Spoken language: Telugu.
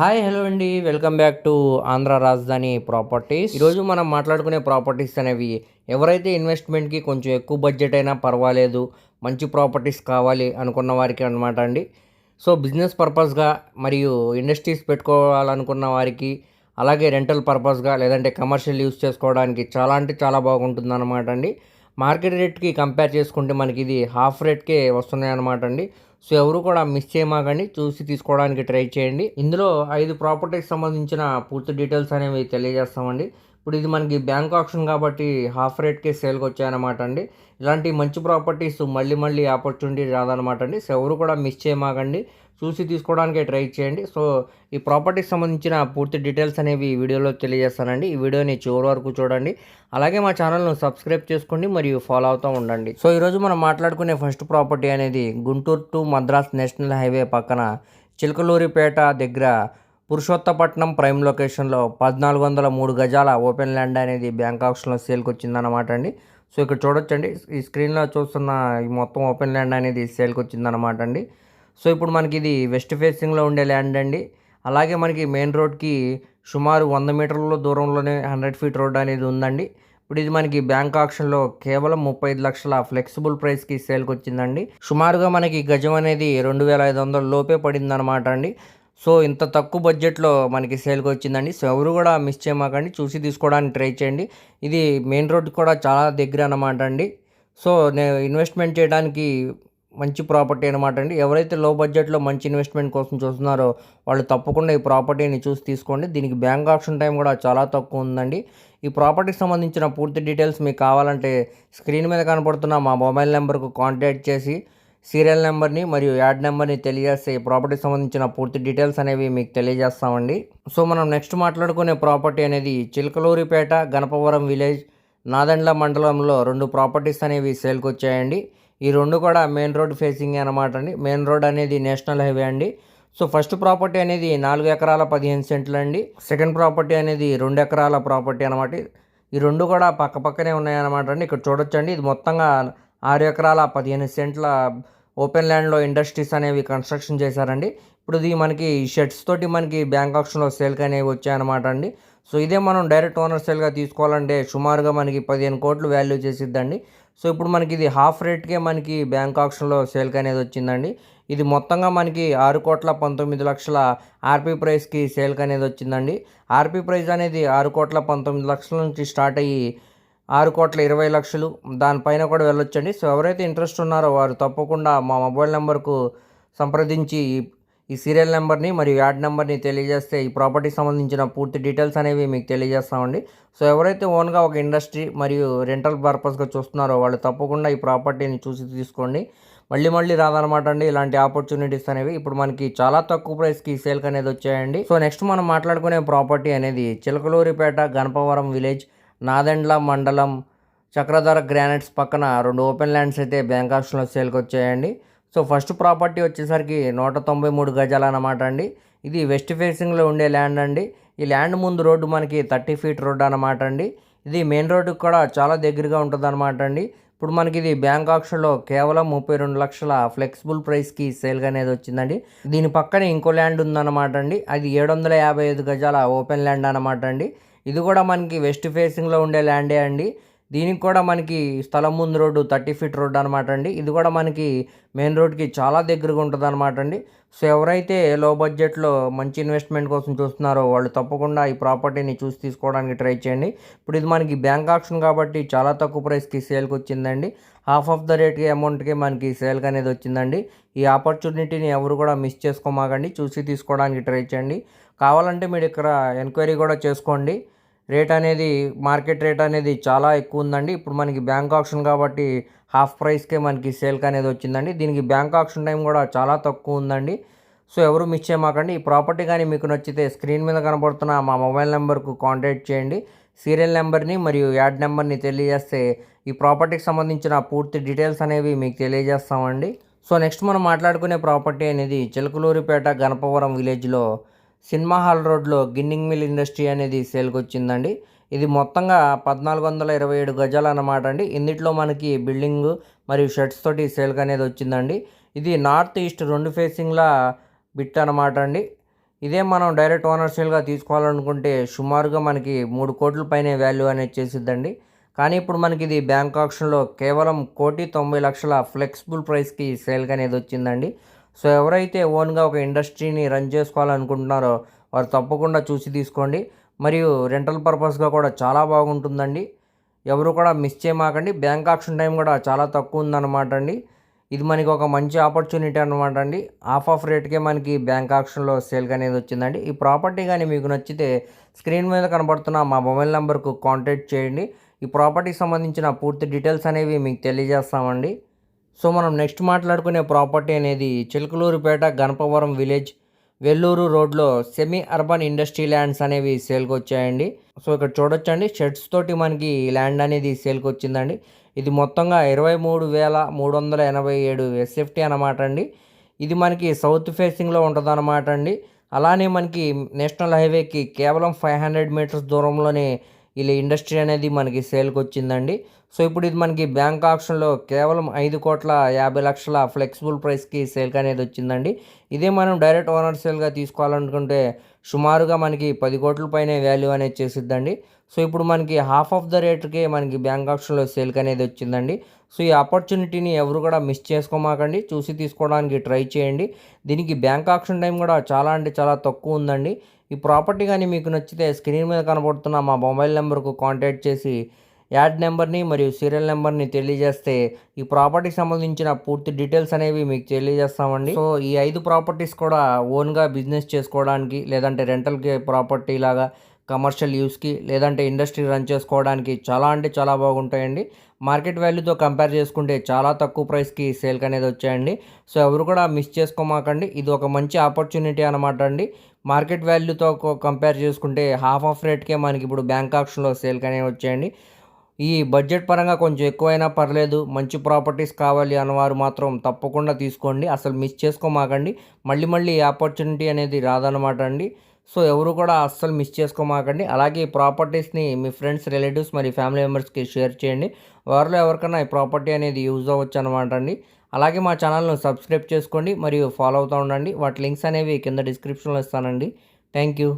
హాయ్ హలో అండి. Welcome back to Andhra Rajadhani properties. ఈరోజు మనం మాట్లాడుకునే ప్రాపర్టీస్ అనేవి ఎవరైతే ఇన్వెస్ట్మెంట్కి కొంచెం ఎక్కువ బడ్జెట్ అయినా పర్వాలేదు మంచి ప్రాపర్టీస్ కావాలి అనుకున్న వారికి అనమాట అండి. సో బిజినెస్ పర్పస్గా మరియు ఇండస్ట్రీస్ పెట్టుకోవాలనుకున్న వారికి అలాగే రెంటల్ పర్పస్గా లేదంటే కమర్షియల్ యూస్ చేసుకోవడానికి చాలా అంటే చాలా బాగుంటుంది అనమాట అండి. మార్కెట్ రేట్కి కంపేర్ చేసుకుంటే మనకి ఇది హాఫ్ రేట్కే వస్తున్నాయి అనమాట అండి. సో ఎవరు కూడా మిస్ చేయమాకండి చూసి తీసుకోవడానికి ట్రై చేయండి. ఇందులో ఐదు ప్రాపర్టీకి సంబంధించిన పూర్తి డీటెయిల్స్ అనేవి తెలియజేస్తామండి. ఇప్పుడు ఇది మనకి బ్యాంక్ ఆప్షన్ కాబట్టి హాఫ్ రేట్కే సేల్కి వచ్చాయన్నమాట అండి. ఇలాంటి మంచి ప్రాపర్టీస్ మళ్ళీ మళ్ళీ ఆపర్చునిటీ రాదనమాట అండి. సో ఎవరు కూడా మిస్ చేయమాకండి. చూసి తీసుకోవడానికి ట్రై చేయండి. సో ఈ ప్రాపర్టీకి సంబంధించిన పూర్తి డీటెయిల్స్ అనేవి ఈ వీడియోలో తెలియజేస్తానండి. ఈ వీడియోని చివరి వరకు చూడండి. అలాగే మా ఛానల్ను సబ్స్క్రైబ్ చేసుకోండి మరియు ఫాలో అవుతూ ఉండండి. సో ఈరోజు మనం మాట్లాడుకునే ఫస్ట్ ప్రాపర్టీ అనేది Guntur to Madras national highway పక్కన చిలకలూరిపేట దగ్గర పురుషోత్తపట్నం ప్రైమ్ లొకేషన్లో పద్నాలుగు వందల మూడు గజాల ఓపెన్ ల్యాండ్ అనేది బ్యాంక్ ఆప్షన్లో సేల్కి వచ్చిందన్నమాట అండి. సో ఇక్కడ చూడొచ్చండి. ఈ స్క్రీన్లో చూస్తున్న ఈ మొత్తం ఓపెన్ ల్యాండ్ అనేది సేల్కి వచ్చిందన్నమాట అండి. సో ఇప్పుడు మనకి ఇది వెస్ట్ ఫేసింగ్లో ఉండే ల్యాండ్ అండి. అలాగే మనకి మెయిన్ రోడ్కి సుమారు వంద మీటర్ల దూరంలోనే హండ్రెడ్ ఫీట్ రోడ్ అనేది ఉందండి. ఇప్పుడు ఇది మనకి బ్యాంక్ ఆప్షన్లో కేవలం ముప్పై ఐదు లక్షల ఫ్లెక్సిబుల్ ప్రైస్కి సేల్కి వచ్చిందండి సుమారుగా మనకి గజం అనేది రెండు వేల ఐదు వందల లోపే పడింది అనమాట అండి. సో ఇంత తక్కువ బడ్జెట్లో మనకి సేల్కి వచ్చిందండి. సో ఎవరు కూడా మిస్ చేయమాకండి. చూసి తీసుకోవడానికి ట్రై చేయండి. ఇది మెయిన్ రోడ్ కూడా చాలా దగ్గర అనమాట అండి. సో నేను ఇన్వెస్ట్మెంట్ చేయడానికి మంచి ప్రాపర్టీ అనమాట అండి. ఎవరైతే లో బడ్జెట్లో మంచి ఇన్వెస్ట్మెంట్ కోసం చూస్తున్నారో వాళ్ళు తప్పకుండా ఈ ప్రాపర్టీని చూసి తీసుకోండి. దీనికి బ్యాంక్ ఆప్షన్ టైం కూడా చాలా తక్కువ ఉందండి. ఈ ప్రాపర్టీకి సంబంధించిన పూర్తి డీటెయిల్స్ మీకు కావాలంటే స్క్రీన్ మీద కనపడుతున్న మా మొబైల్ నెంబర్కు కాంటాక్ట్ చేసి సీరియల్ నెంబర్ని మరియు యాడ్ నెంబర్ని తెలియజేస్తే ఈ ప్రాపర్టీకి సంబంధించిన పూర్తి డీటెయిల్స్ అనేవి మీకు తెలియజేస్తామండి. సో మనం నెక్స్ట్ మాట్లాడుకునే ప్రాపర్టీ అనేది చిలకలూరిపేట గణపవరం విలేజ్ నాదండ్ల మండలంలో రెండు ప్రాపర్టీస్ అనేవి సేల్కి వచ్చాయండి. ఈ రెండు కూడా మెయిన్ రోడ్ ఫేసింగ్ అనమాట అండి. మెయిన్ రోడ్ అనేది నేషనల్ హైవే అండి. సో ఫస్ట్ ప్రాపర్టీ అనేది నాలుగు ఎకరాల పదిహేను సెంట్లు అండి. సెకండ్ ప్రాపర్టీ అనేది రెండు ఎకరాల ప్రాపర్టీ అనమాట ఈ రెండు కూడా పక్కపక్కనే ఉన్నాయన్నమాట అండి. ఇక్కడ చూడొచ్చండి. ఇది మొత్తంగా ఆరు ఎకరాల పదిహేను సెంట్ల ఓపెన్ ల్యాండ్లో ఇండస్ట్రీస్ అనేవి కన్స్ట్రక్షన్ చేశారండి. ఇప్పుడు ఇది మనకి షెడ్స్ తోటి మనకి బ్యాంక్ ఆప్షన్లో సేల్కి అనేవి వచ్చాయన్నమాట అండి. సో ఇదే మనం డైరెక్ట్ ఓనర్ సేల్గా తీసుకోవాలంటే సుమారుగా మనకి పదిహేను కోట్లు వాల్యూ చేసిద్దండి. సో ఇప్పుడు మనకి ఇది హాఫ్ రేట్కే మనకి బ్యాంక్ ఆప్షన్లో సేల్కి అనేది వచ్చిందండి. ఇది మొత్తంగా మనకి ఆరు కోట్ల పంతొమ్మిది లక్షల ఆర్పీ ప్రైస్కి సేల్కి అనేది వచ్చిందండి. ఆర్పీ ప్రైస్ అనేది ఆరు కోట్ల పంతొమ్మిది లక్షల నుంచి స్టార్ట్ అయ్యి ఆరు కోట్ల ఇరవై లక్షలు. దానిపైన కూడా వెళ్ళొచ్చండి. సో ఎవరైతే ఇంట్రెస్ట్ ఉన్నారో వారు తప్పకుండా మా మొబైల్ నెంబర్కు సంప్రదించి ఈ సీరియల్ నెంబర్ని మరియు యాడ్ నెంబర్ని తెలియజేస్తే ఈ ప్రాపర్టీకి సంబంధించిన పూర్తి డీటెయిల్స్ అనేవి మీకు తెలియజేస్తామండి. సో ఎవరైతే ఓన్గా ఒక ఇండస్ట్రీ మరియు రెంటల్ పర్పస్గా చూస్తున్నారో వాళ్ళు తప్పకుండా ఈ ప్రాపర్టీని చూసి తీసుకోండి. మళ్ళీ మళ్ళీ రాదనమాట అండి. ఇలాంటి ఆపర్చునిటీస్ అనేవి ఇప్పుడు మనకి చాలా తక్కువ ప్రైస్కి సేల్కి అనేది వచ్చాయండి. సో నెక్స్ట్ మనం మాట్లాడుకునే ప్రాపర్టీ అనేది చిలకలూరిపేట గణపవరం విలేజ్ నాదెండ్ల మండలం చక్రధర గ్రానైట్స్ పక్కన రెండు ఓపెన్ ల్యాండ్స్ అయితే బ్యాంక్ ఆప్షన్లో సేల్కి వచ్చాయండి. సో ఫస్ట్ ప్రాపర్టీ వచ్చేసరికి నూట తొంభై మూడు గజాలు అనమాట అండి. ఇది వెస్ట్ ఫేసింగ్లో ఉండే ల్యాండ్ అండి. ఈ ల్యాండ్ ముందు రోడ్డు మనకి థర్టీ ఫీట్ రోడ్ అనమాట అండి. ఇది మెయిన్ రోడ్డుకి కూడా చాలా దగ్గరగా ఉంటుంది అనమాట అండి. ఇప్పుడు మనకి ఇది బ్యాంక్ ఆప్షన్లో కేవలం ముప్పై రెండు లక్షల ఫ్లెక్సిబుల్ ప్రైస్కి సేల్గా అనేది వచ్చిందండి. దీని పక్కనే ఇంకో ల్యాండ్ ఉందన్నమాట అండి. అది ఏడు వందల యాభై ఐదు గజాల ఓపెన్ ల్యాండ్ అనమాట అండి. ఇది కూడా మనకి వెస్ట్ ఫేసింగ్లో ఉండే ల్యాండే అండి. దీనికి కూడా మనకి స్థలం ముందు రోడ్డు థర్టీ ఫీట్ రోడ్ అనమాట అండి. ఇది కూడా మనకి మెయిన్ రోడ్కి చాలా దగ్గరగా ఉంటుంది అనమాట అండి. సో ఎవరైతే లో బడ్జెట్లో మంచి ఇన్వెస్ట్మెంట్ కోసం చూస్తున్నారో వాళ్ళు తప్పకుండా ఈ ప్రాపర్టీని చూసి తీసుకోవడానికి ట్రై చేయండి. ఇప్పుడు ఇది మనకి బ్యాంక్ ఆప్షన్ కాబట్టి చాలా తక్కువ ప్రైస్కి సేల్కి వచ్చిందండి. హాఫ్ ఆఫ్ ద రేట్కి అమౌంట్కి మనకి సేల్కి అనేది వచ్చిందండి. ఈ ఆపర్చునిటీని ఎవరు కూడా మిస్ చేసుకోమాకండి. చూసి తీసుకోవడానికి ట్రై చేయండి. కావాలంటే మీరు ఇక్కడ ఎంక్వైరీ కూడా చేసుకోండి. రేట్ అనేది మార్కెట్ రేట్ అనేది చాలా ఎక్కువ ఉందండి. ఇప్పుడు మనకి బ్యాంక్ ఆప్షన్ కాబట్టి హాఫ్ ప్రైస్కే మనకి సేల్కి అనేది వచ్చిందండి. దీనికి బ్యాంక్ ఆప్షన్ టైం కూడా చాలా తక్కువ ఉందండి. సో ఎవరు మిస్ చేయమాకండి. ఈ ప్రాపర్టీ కానీ మీకు నచ్చితే స్క్రీన్ మీద కనబడుతున్న మా మొబైల్ నెంబర్కు కాంటాక్ట్ చేయండి. సీరియల్ నెంబర్ని మరియు యాడ్ నెంబర్ని తెలియజేస్తే ఈ ప్రాపర్టీకి సంబంధించిన పూర్తి డీటెయిల్స్ అనేవి మీకు తెలియజేస్తామండి. సో నెక్స్ట్ మనం మాట్లాడుకునే ప్రాపర్టీ అనేది చిలకలూరిపేట గణపవరం విలేజ్లో సినిమా హాల్ రోడ్లో గిన్నింగ్ మిల్ ఇండస్ట్రీ అనేది సేల్కి వచ్చిందండి ఇది మొత్తంగా పద్నాలుగు వందల ఇరవై ఏడు గజాలు అన్నమాట అండి. ఇన్నిట్లో మనకి బిల్డింగ్ మరియు షర్ట్స్ తోటి సేల్కి అనేది వచ్చిందండి. ఇది నార్త్ ఈస్ట్ రెండు ఫేసింగ్లా బిట్ అనమాట అండి. ఇదే మనం డైరెక్ట్ ఓనర్ సేల్గా తీసుకోవాలనుకుంటే సుమారుగా మనకి మూడు కోట్ల పైనే వాల్యూ అనేది చేసిద్దండి. కానీ ఇప్పుడు మనకి ఇది బ్యాంక్ ఆప్షన్లో కేవలం కోటి తొంభై లక్షల ఫ్లెక్సిబుల్ ప్రైస్కి సేల్కి అనేది వచ్చిందండి. సో ఎవరైతే ఓన్గా ఒక ఇండస్ట్రీని రన్ చేసుకోవాలనుకుంటున్నారో వారు తప్పకుండా చూసి తీసుకోండి. మరియు రెంటల్ పర్పస్గా కూడా చాలా బాగుంటుందండి. ఎవరు కూడా మిస్ చేయమాకండి. బ్యాంక్ ఆప్షన్ టైం కూడా చాలా తక్కువ ఉందన్నమాట అండి. ఇది మనకి ఒక మంచి ఆపర్చునిటీ అనమాట అండి. హాఫ్ ఆఫ్ రేట్కే మనకి బ్యాంక్ ఆప్షన్లో సేల్ అనేది వచ్చిందండి. ఈ ప్రాపర్టీ కానీ మీకు నచ్చితే స్క్రీన్ మీద కనబడుతున్న మా మొబైల్ నెంబర్కు కాంటాక్ట్ చేయండి. ఈ ప్రాపర్టీకి సంబంధించిన పూర్తి డీటెయిల్స్ అనేవి మీకు తెలియజేస్తామండి. సో మనం నెక్స్ట్ మాట్లాడుకునే ప్రాపర్టీ అనేది చిలకలూరుపేట గణపవరం విలేజ్ వెల్లూరు రోడ్లో సెమీ అర్బన్ ఇండస్ట్రీ ల్యాండ్స్ అనేవి సేల్కి వచ్చాయండి. సో ఇక్కడ చూడొచ్చండి షెడ్స్ తోటి మనకి ల్యాండ్ అనేది సేల్కి వచ్చిందండి. ఇది మొత్తంగా ఇరవై మూడు వేల మూడు వందల ఎనభై ఏడు ఎస్ఎఫ్టీ అనమాట అండి. ఇది మనకి సౌత్ ఫేసింగ్లో ఉంటుంది అనమాట అండి. అలానే మనకి నేషనల్ హైవేకి కేవలం ఫైవ్ హండ్రెడ్ మీటర్స్ దూరంలోనే ఇలా ఇండస్ట్రీ అనేది మనకి సేల్కి వచ్చిందండి. సో ఇప్పుడు ఇది మనకి బ్యాంక్ ఆప్షన్లో కేవలం ఐదు కోట్ల యాభై లక్షల ఫ్లెక్సిబుల్ ప్రైస్కి సేల్కి అనేది వచ్చిందండి. ఇదే మనం డైరెక్ట్ ఓనర్ సేల్గా తీసుకోవాలనుకుంటే సుమారుగా మనకి పది కోట్ల పైన వాల్యూ అనేది చేసిద్దండి. సో ఇప్పుడు మనకి హాఫ్ ఆఫ్ ద రేట్కే మనకి బ్యాంక్ ఆప్షన్లో సేల్కి అనేది వచ్చిందండి. సో ఈ ఆపర్చునిటీని ఎవరు కూడా మిస్ చేసుకోమాకండి. చూసి తీసుకోవడానికి ట్రై చేయండి. దీనికి బ్యాంక్ ఆప్షన్ టైం కూడా చాలా అంటే చాలా తక్కువ ఉందండి. ఈ ప్రాపర్టీ కానీ మీకు నచ్చితే స్క్రీన్ మీద కనబడుతున్న మా మొబైల్ నెంబర్కు కాంటాక్ట్ చేసి యాడ్ నెంబర్ని మరియు సీరియల్ నెంబర్ని తెలియజేస్తే ఈ ప్రాపర్టీకి సంబంధించిన పూర్తి డీటెయిల్స్ అనేవి మీకు తెలియజేస్తామండి. సో ఈ ఐదు ప్రాపర్టీస్ కూడా ఓన్గా బిజినెస్ చేసుకోవడానికి లేదంటే రెంటల్కి ప్రాపర్టీ లాగా కమర్షియల్ యూస్కి లేదంటే ఇండస్ట్రీ రన్ చేసుకోవడానికి చాలా అంటే చాలా బాగుంటాయండి. మార్కెట్ వాల్యూతో కంపేర్ చేసుకుంటే చాలా తక్కువ ప్రైస్కి సేల్కి అనేది వచ్చాయండి. సో ఎవరు కూడా మిస్ చేసుకోమాకండి. ఇది ఒక మంచి ఆపర్చునిటీ అనమాట అండి. మార్కెట్ వాల్యూతో కంపేర్ చేసుకుంటే హాఫ్ ఆఫ్ రేట్కే మనకి ఇప్పుడు బ్యాంక్ ఆప్షన్లో సేల్కి అనేవి వచ్చాయండి. ఈ బడ్జెట్ పరంగా కొంచెం ఎక్కువైనా పర్లేదు. మంచి ప్రాపర్టీస్ కావాలి అన్నవారు మాత్రం తప్పకుండా తీసుకోండి. అసలు మిస్ చేసుకోమాకండి. మళ్ళీ మళ్ళీ ఆపర్చునిటీ అనేది రాదనమాట అండి. సో ఎవరు కూడా అస్సలు మిస్ చేసుకోమాకండి. అలాగే ఈ ప్రాపర్టీస్ని మీ ఫ్రెండ్స్ రిలేటివ్స్ మరి ఫ్యామిలీ మెంబర్స్కి షేర్ చేయండి. వారిలో ఎవరికైనా ఈ ప్రాపర్టీ అనేది యూజ్ అవ్వచ్చు అనమాట అండి. అలాగే మా ఛానల్ను సబ్స్క్రైబ్ చేసుకోండి మరియు ఫాలో అవుతూ ఉండండి. వాటి లింక్స్ అనేవి కింద డిస్క్రిప్షన్లో ఇస్తానండి. Thank you.